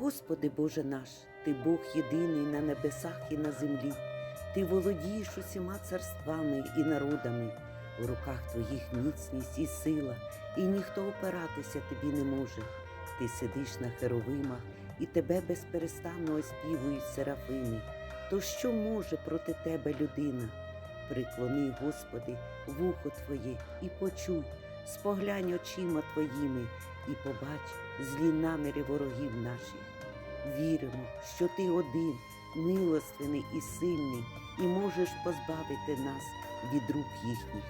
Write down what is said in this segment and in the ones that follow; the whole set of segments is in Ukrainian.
Господи Боже наш, Ти Бог єдиний на небесах і на землі. Ти володієш усіма царствами і народами. В руках твоїх міцність і сила, і ніхто опиратися тобі не може. Ти сидиш на херовимах, і тебе безперестанно оспівують серафими. То що може проти тебе людина? Приклони, Господи, вухо Твоє і почуй, споглянь очима Твоїми і побач злі наміри ворогів наших. Віримо, що Ти один, милостивний і сильний, і можеш позбавити нас від рук їхніх.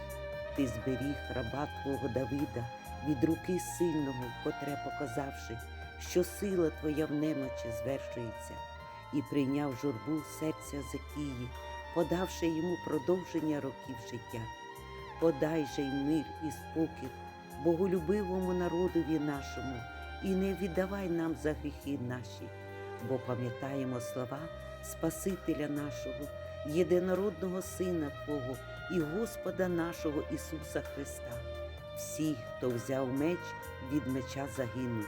Ти зберіг раба Твого Давида від руки сильного, котре показавши, що сила Твоя в немочі звершується, і прийняв журбу серця Закії, подавши йому продовження років життя. Подай же й мир і спокій боголюбивому народові нашому, і не віддавай нам за гріхи наші, бо пам'ятаємо слова Спасителя нашого, єдинородного Сина Твого і Господа нашого Ісуса Христа. Всі, хто взяв меч, від меча загинуть.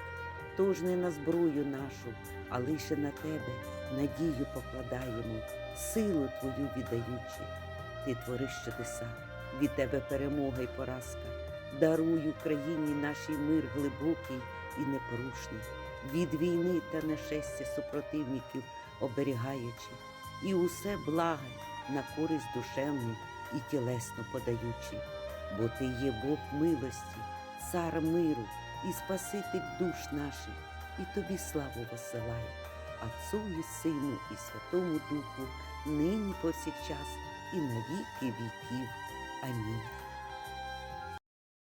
Тож не на зброю нашу, а лише на тебе надію покладаємо, силу Твою віддаючи. Ти твориш чудеса, від тебе перемога й поразка. Даруй Україні нашій мир глибокий і непорушний, від війни та нашестя супротивників оберігаючи, і усе благе на користь душевну і тілесно подаючи, бо ти є Бог милості, цар миру і Спаситель душ наших, і тобі славу посилає, Отцу і Сину, і Святому Духу, нині повсякчас, і на віки віків. Амінь.